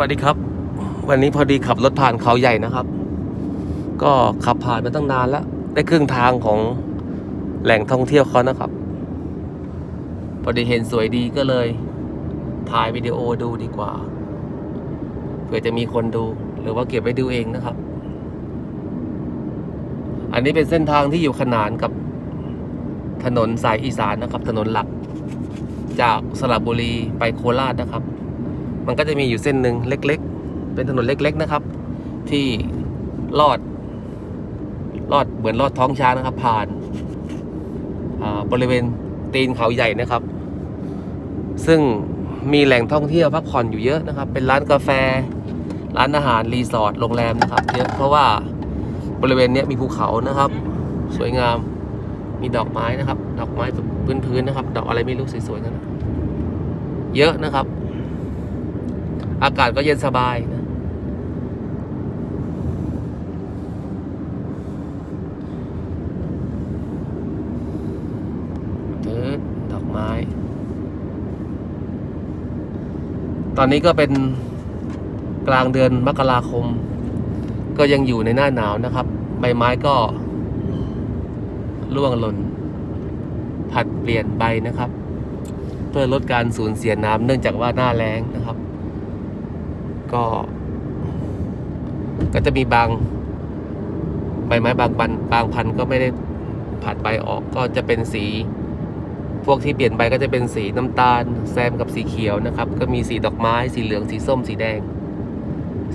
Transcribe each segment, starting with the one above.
วัสดีครับ วันนี้พอดีขับรถผ่านเขาใหญ่นะครับ ก็ขับผ่านมาตั้งนานแล้ว ได้ครึ่งทางของแหล่งท่องเที่ยวเขานะครับ พอดีเห็นสวยดีก็เลย ถ่ายวิดีโอดูดีกว่าเผื่อจะมีคนดู หรือว่าเก็บไว้ดูเองนะครับ อันนี้เป็นเส้นทางที่อยู่ขนานกับถนนสายอีสานนะครับ ถนนหลัก จากสระบุรีไปโคราชนะครับ มันก็จะมีอยู่เส้นหนึ่งเล็ก ๆ เป็นถนนเล็ก ๆนะครับ ที่ลอดลอดเหมือนลอดท้องช้างนะครับ ผ่านอ่าบริเวณตีนเขาใหญ่นะครับ ซึ่งมีแหล่งท่องเที่ยวพักผ่อนอยู่เยอะนะครับ เป็นร้านกาแฟ ร้านอาหารรีสอร์ทโรงแรมนะครับเยอะเพราะว่าบริเวณนี้มีภูเขานะครับ สวยงามมีดอกไม้นะครับ ดอกไม้พื้นๆนะครับ ดอกอะไรไม่รู้สวยๆนะเยอะนะครับ อากาศก็เย็นสบายนะดดอกไม้ ตอนนี้ก็เป็นกลางเดือนมกราคม ก็ยังอยู่ในหน้าหนาวนะครับ ใบไม้ก็ร่วงหล่นผัดเปลี่ยนใบนะครับ เพื่อลดการสูญเสียน้ำเนื่องจากว่าหน้าแล้งนะครับ ก็ ก็จะมีบางใบไม้บางปันบางพันธุ์ก็ไม่ได้ผัดใบออกก็จะเป็นสี พวกที่เปลี่ยนใบก็จะเป็นสีน้ำตาล แซมกับสีเขียวนะครับ ก็มีสีดอกไม้สีเหลืองสีส้มสีแดง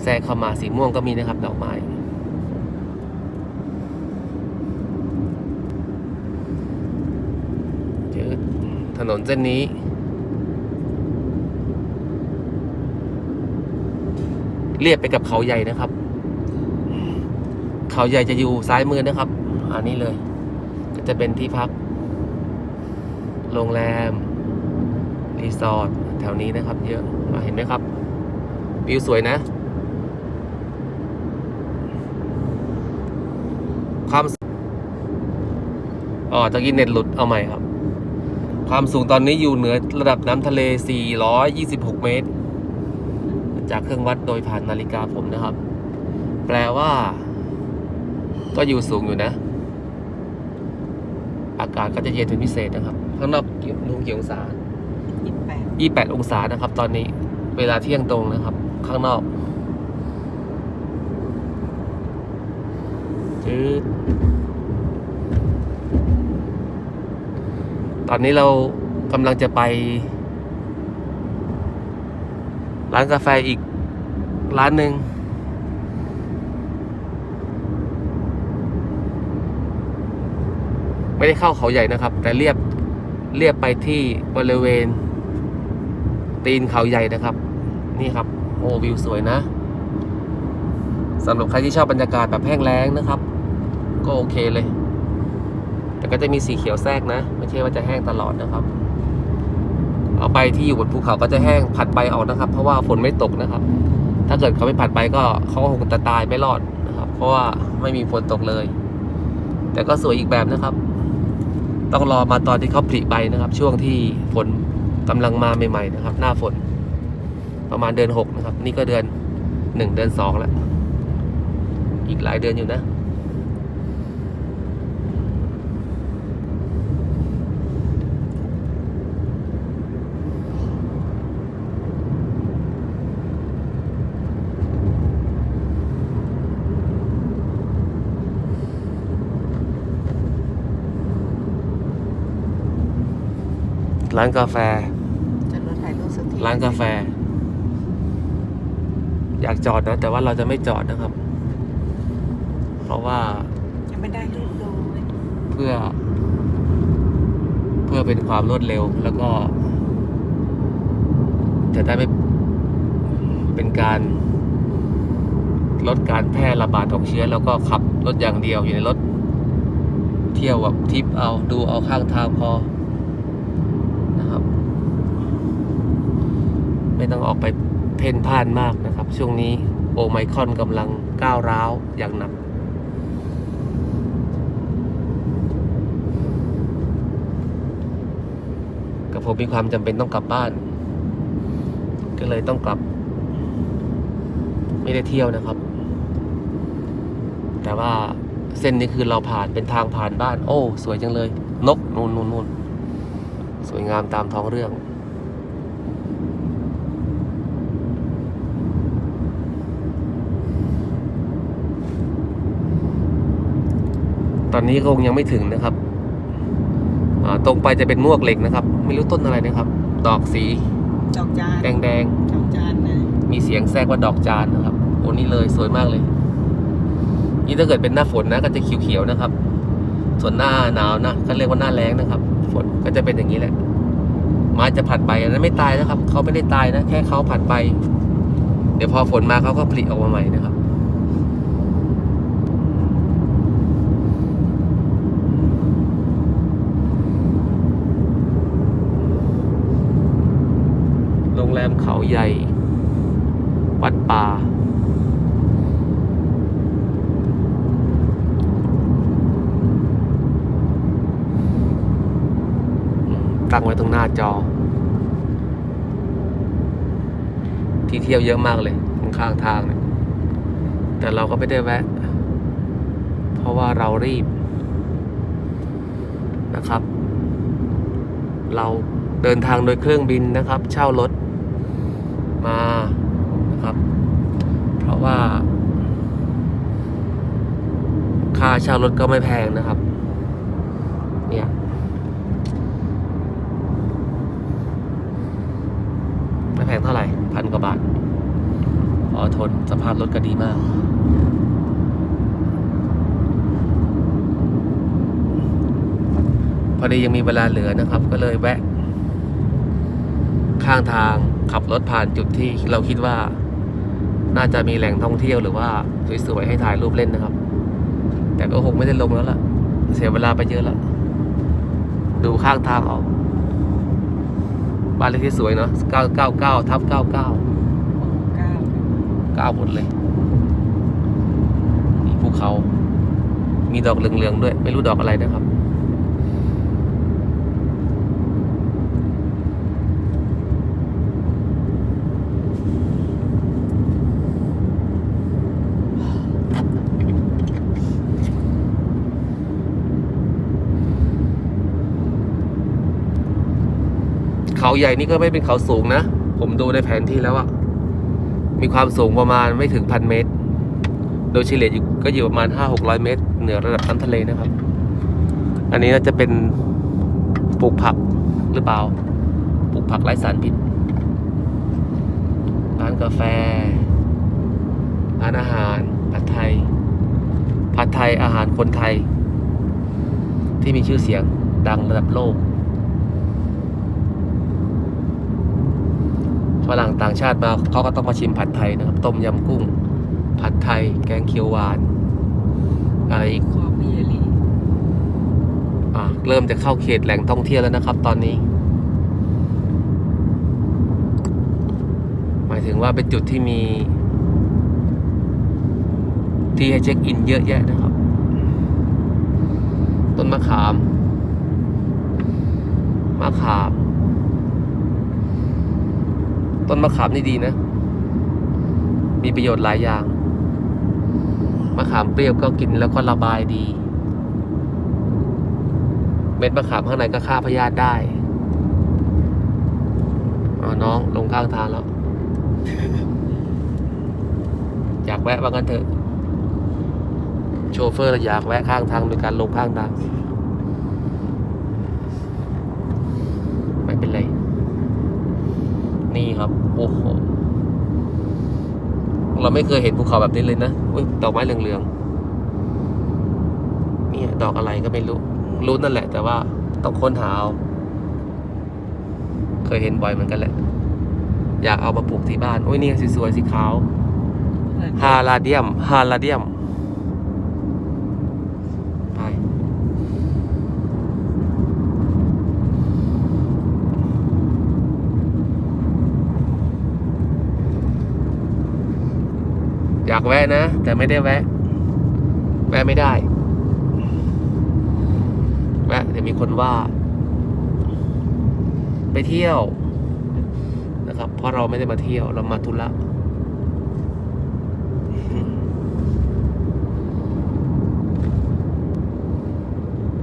แทรกเข้ามาสีม่วงก็มีนะครับ ดอกไม้เจอถนนเส้นนี้ เรียบไปกับเขาใหญ่นะครับ เขาใหญ่จะอยู่ซ้ายมือนะครับ อันนี้เลย ก็จะเป็นที่พัก โรงแรม รีสอร์ทแถวนี้นะครับ เยอะมาเห็นไหมครับ วิวสวยนะ ความสอ๋อตะกี้เน็ตหลุดเอาใหม่ครับ ความสูงตอนนี้อยู่เหนือระดับน้ำทะเล 426 เมตร จากเครื่องวัดโดยผ่านนาฬิกาผมนะครับ แปลว่า ก็อยู่สูงอยู่นะ อากาศก็จะเย็นเป็นพิเศษนะครับ ข้างนอกกี่ดูกี่องศายี่สิบแปด28องศานะครับ ตอนนี้เวลาเที่ยงตรงนะครับ ข้างนอกจืดตอนนี้เรากำลังจะไป ร้านกาแฟอีกร้านหนึ่งไม่ได้เข้าเขาใหญ่นะครับ แต่เรียบเรียบไปที่บริเวณ ตีนเขาใหญ่นะครับ นี่ครับโอ้วิวสวยนะสำหรับใครที่ชอบบรรยากาศแบบแห้งแล้งนะครับ ก็โอเคเลย แต่ก็จะมีสีเขียวแทรกนะ ไม่ใช่ว่าจะแห้งตลอดนะครับ เอาใบที่อยู่บนภูเขาก็จะแห้งผัดใบออกนะครับ เพราะว่าฝนไม่ตกนะครับ ถ้าเกิดเขาไม่ผัดใบก็เขาก็คงจะตายไม่รอดนะครับ เพราะว่าไม่มีฝนตกเลย แต่ก็สวยอีกแบบนะครับ ต้องรอมาตอนที่เขาผลิใบนะครับ ช่วงที่ฝนกำลังมาใหม่ๆนะครับ หน้าฝน ประมาณเดือนหกนะครับ นี่ก็เดือนหนึ่งเดือนสองแล้วอีกหลายเดือนอยู่นะ ร้านกาแฟ จอดรถถ่ายรูปสักทีร้านกาแฟ อยากจอดนะ แต่ว่าเราจะไม่จอดนะครับ เพราะว่ายังไม่ได้รูปเลยเพื่อ เพื่อเป็นความรวดเร็วแล้วก็ จะได้ไม่เป็นการลดการแพร่ระบาดของเชื้อ แล้วก็ขับรถอย่างเดียวอยู่ในรถ เที่ยวแบบทริปเอาดูเอาข้างทางพอนะครับ ไม่ต้องออกไปเพ่นพ่านมากนะครับ ช่วงนี้โอไมคอนกำลังก้าวร้าวอย่างหนักกับผมมีความจำเป็นต้องกลับบ้าน ก็เลยต้องกลับ ไม่ได้เที่ยวนะครับ แต่ว่าเส้นนี้คือเราผ่านเป็นทางผ่านบ้าน โอ้ สวยจังเลย นกนูนนูนนูนสวยงามตามท้องเรื่อง ตอนนี้คงยังไม่ถึงนะครับอ่าตรงไปจะเป็นมวกเหล็กนะครับ ไม่รู้ต้นอะไรนะครับ ดอกสีดอกจานแดงแดงดอกจานนะๆมีเสียงแทรกว่าดอกจานนะครับโอ้นี่เลยสวยมากเลย นี่ถ้าเกิดเป็นหน้าฝนนะก็จะเขียวๆนะครับ ส่วนหน้าหนาวนะก็เรียกว่าหน้าแรงนะครับ ฝนก็จะเป็นอย่างนี้แหละไม้จะผัดใบอันนั้นไม่ตายนะครับเขาไม่ได้ตายนะแค่เขาผัดใบเดี๋ยวพอฝนมาเขาก็ผลิออกมาใหม่นะครับ โรงแรมเขาใหญ่ วัดป่า ตั้งไว้ตรงหน้าจอ ที่เที่ยวเยอะมากเลยข้างทางเนี่ย แต่เราก็ไม่ได้แวะ เพราะว่าเรารีบนะครับ เราเดินทางโดยเครื่องบินนะครับ เช่ารถ มานะครับ เพราะว่า ค่าเช่ารถก็ไม่แพงนะครับ เนี่ยไม่แพงเท่าไหร่พันกว่าบาทพอทนสภาพรถก็ดีมากพอดียังมีเวลาเหลือนะครับ ก็เลยแวะ ข้างทาง ขับรถผ่านจุดที่เราคิดว่า น่าจะมีแหล่งท่องเที่ยวหรือว่าสวยๆให้ถ่ายรูปเล่นนะครับ แต่ก็คงไม่ได้ลงแล้วล่ะ เสียเวลาไปเยอะแล้ว ดูข้างทางเอาบ้านเลขที่สวยเนาะ999ทับ99เก้า9หมดเลย มีภูเขา มีดอกเหลืองๆด้วย ไม่รู้ดอกอะไรนะครับ เขาใหญ่นี่ก็ไม่เป็นเขาสูงนะ ผมดูในแผนที่แล้วอะมีความสูงประมาณไม่ถึงพันเมตร โดยเฉลี่ยก็อยู่ประมาณห้าหกร้อยเมตร เหนือระดับน้ำทะเลนะครับ อันนี้น่าจะเป็นปลูกผักหรือเปล่า ปลูกผักไร้สารพิษ ร้านกาแฟ ร้านอาหารผัดไทย ผัดไทยอาหารคนไทย ที่มีชื่อเสียงดังระดับโลก ฝรั่งต่างชาติมาเขาก็ต้องมาชิมผัดไทยนะครับ ต้มยำกุ้ง ผัดไทย แกงเขียวหวาน อะไรอีกคอพิยลีอะเริ่มจะเข้าเขตแหล่งท่องเที่ยวแล้วนะครับ ตอนนี้ หมายถึงว่าเป็นจุดที่มี ที่ให้เช็คอินเยอะแยะนะครับ ต้นมะขาม มะขาม ต้นมะขามนี่ดีนะ มีประโยชน์หลายอย่าง มะขามเปรี้ยวก็กินแล้วก็ระบายดี เม็ดมะขามข้างในก็ฆ่าพยาธิได้เอาน้องลงข้างทางแล้ว อยากแวะว่างกันเถอะ โชเฟอร์อยากแวะข้างทางโดยการลงข้างทาง ไม่เป็นไร นี่ ครับ โอ้โห เราไม่เคยเห็นภูเขาแบบนี้เลยนะอุ้ยดอกไม้เหลืองๆเนี่ยดอกอะไรก็ไม่รู้ รู้นั่นแหละ แต่ว่าต้องค้นหาเอาเคยเห็นบ่อยเหมือนกันแหละ อยากเอามาปลูกที่บ้าน โอ้ยนี่สวยๆสีขาว ฮาลาเดียม ฮาลาเดียม แวะนะ แต่ไม่ได้แวะ แวะไม่ได้ แวะเดี๋ยวมีคนว่า ไปเที่ยวนะครับ เพราะเราไม่ได้มาเที่ยว เรามาทุระ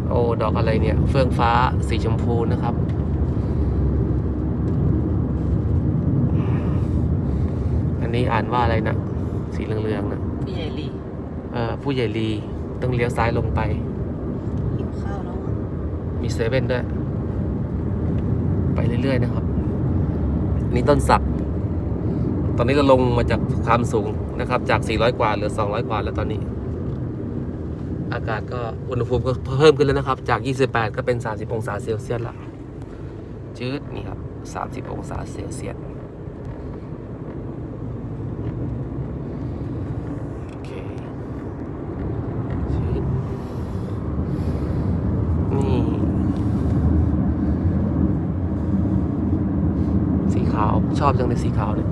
โอ้ดอกอะไรเนี่ย เฟื่องฟ้าสีชมพูนะครับอันนี้อ่านว่าอะไรนะ สีเหลืองๆนะพี่ใหญ่ลีเอ่อผู้ใหญ่ลีต้องเลี้ยวซ้ายลงไป หิวข้าวแล้วอะมีเซเว่นด้วย ไปเรื่อยๆนะครับ นี่ต้นสัก ตอนนี้เราลงมาจากความสูงนะครับ จาก 400 กว่าเหลือ 200 กว่าแล้วตอนนี้ อากาศก็อุณหภูมิก็เพิ่มขึ้นแล้วนะครับ จาก 28 ก็เป็น 30 องศาเซลเซียสละจืดนี่ครับ 30 องศาเซลเซียส โอเคจืดนี่ สี ขาว ชอบจังเลยสีขาวเนี่ย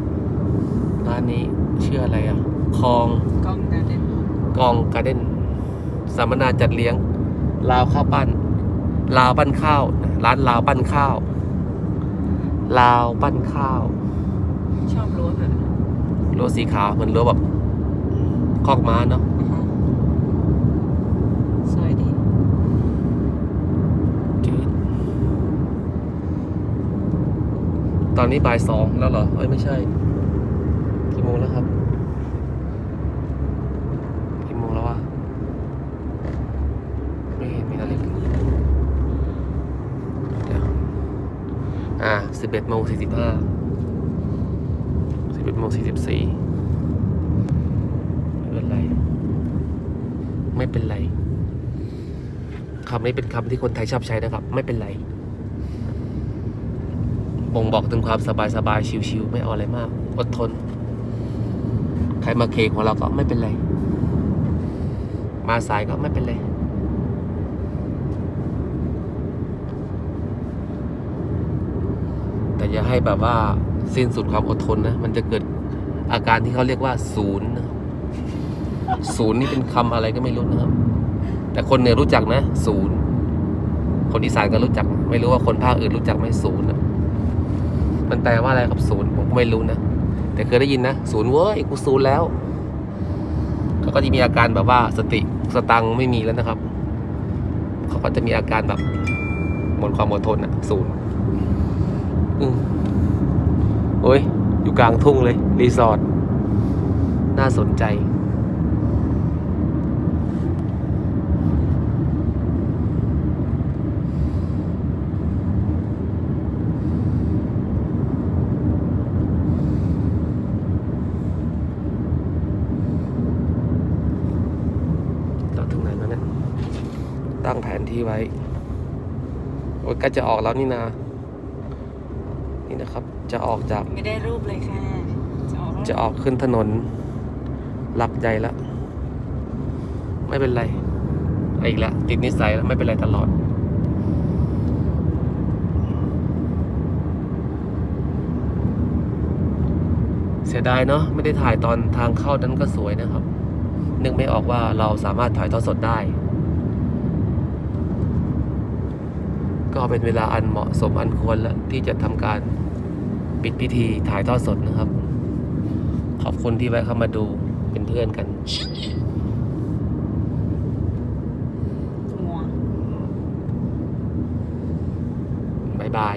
ร้านนี้ชื่ออะไรอะคลองกล้องการเด่นกองการ์เด้นสัมมนาจัดเลี้ยง ลาวข้าวปั้น ลาวปั้นข้าว ร้านลาวปั้นข้าว ลาวปั้นข้าวชอบรั้วแบบนั้นรั้วสีขาวเหมือนรั้วแบบคอกม้าเนาะ อือฮะสวยดี จืด ตอนนี้บ่ายสองแล้วเหรอ เอ้ยไม่ใช่ กี่โมงแล้วครับ กี่โมงแล้วอะไม่เห็นมีนาฬิกาเดี๋ยวอ่าสิบเอ็ดโมงสี่สิบห้าสิบเอ็ดโมงสี่สิบสี่ไม่เป็นไร ไม่เป็นไรคำนี้เป็นคำที่คนไทยชอบใช้นะครับ ไม่เป็นไร บ่งบอกถึงความสบายสบายๆชิวๆไม่เอาอะไรมาก อดทน ใครมาเคของเราก็ไม่เป็นไร มาสายก็ไม่เป็นไรแต่อย่าให้แบบว่าสิ้นสุดความอดทนนะ มันจะเกิดอาการที่เขาเรียกว่า ศูนย์ศูนย์นี่เป็นคำอะไรก็ไม่รู้นะครับ แต่คนเหนือรู้จักนะ ศูนย์ คนอีสานก็รู้จัก ไม่รู้ว่าคนภาคอื่นรู้จักไหมศูนย์นะ มันแปลว่าอะไรครับศูนย์ผมก็ไม่รู้นะ แต่เคยได้ยินนะศูนย์เว้ยกูศูนย์แล้วเขาก็จะมีอาการแบบว่าสติสตังไม่มีแล้วนะครับเขาก็จะมีอาการแบบหมดความอดทนอะศูนย์อืมโอ้ยอยู่กลางทุ่งเลย รีสอร์ทน่าสนใจ เราถึงไหนแล้วเนี่ย ตั้งแผน ที่ไว้ โอ้ยใก็จะออกแล้วนี่นานี่นะครับ จะออกจาก ไม่ได้รูปเลยค่ะ จะออกจะออกขึ้นถนน หลักใหญ่แล้วไม่เป็นไรเอาอีกแล้วติดนิสัยแล้วไม่เป็นไรตลอดเสียดายเนาะไม่ได้ถ่ายตอนทางเข้านั้นก็สวยนะครับ นึกไม่ออกว่าเราสามารถถ่ายทอดสดได้ ก็เป็นเวลาอันเหมาะสมอันควรแล้วที่จะทำการปิดพิธีถ่ายทอดสดนะครับ ขอบคุณที่แวะเข้ามาดูเป็นเพื่อนกันงัวบ๊ายบาย